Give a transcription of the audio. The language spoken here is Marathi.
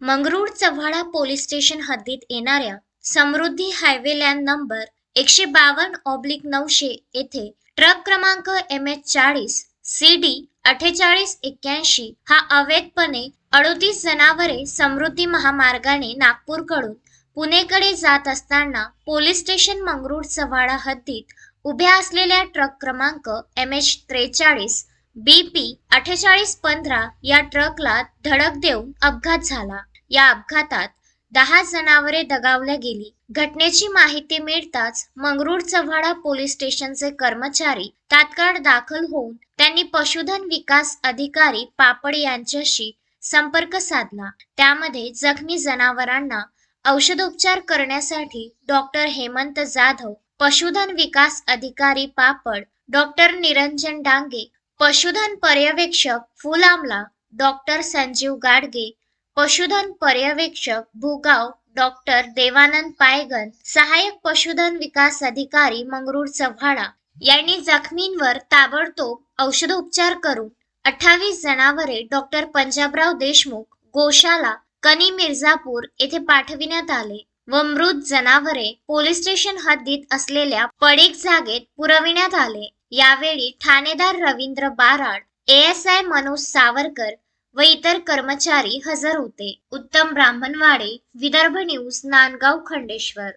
मंगरूळ चव्हाडा पोलीस स्टेशन हद्दीत येणाऱ्या समृद्धी हायवे लँड नंबर एकशे बावन्न ऑब्लिक नऊशे येथे ट्रक क्रमांक एम एच चाळीस सी डी अठ्ठेचाळीस एक्क्याऐंशी हा अवैधपणे अडोतीस जनावरे समृद्धी महामार्गाने नागपूरकडून पुणेकडे जात असताना पोलीस स्टेशन मंगरूळ चव्हाडा हद्दीत उभ्या असलेल्या ट्रक क्रमांक एम एच त्रेचाळीस बी पी अठ्ठेचाळीस पंधरा या ट्रकला धडक देऊन अपघात झाला. या अपघातात दहा जनावरे दगावल्या गेली. घटनेची माहिती मिळताच मंगरूळ चव्हाडा पोलीस स्टेशनचे कर्मचारी तात्काळ दाखल होऊन त्यांनी पशुधन विकास अधिकारी पापड यांच्याशी संपर्क साधला. त्यामध्ये जखमी जनावरांना औषधोपचार करण्यासाठी डॉक्टर हेमंत जाधव पशुधन विकास अधिकारी पापड डॉक्टर निरंजन डांगे पशुधन पर्यवेक्षक फुलामला डॉक्टर संजीव गाडगे पशुधन पर्यवेक्षक भूगाव डॉक्टर देवानंद पायगन सहाय्यक पशुधन विकास अधिकारी मंगरूळ चव्हाडा यांनी जखमींवर ताबडतोब औषधोपचार करून अठ्ठावीस जनावरे डॉक्टर पंजाबराव देशमुख गोशाला कनी मिर्झापूर येथे पाठविण्यात आले व मृत जनावरे पोलीस स्टेशन हद्दीत असलेल्या पडीक जागेत पुरविण्यात आले. यावेळी ठाणेदार रवींद्र बाराड एएसआय मनोज सावरकर व इतर कर्मचारी हजर होते. उत्तम ब्राह्मणवाडे विदर्भ न्यूज नांदगाव खंडेश्वर.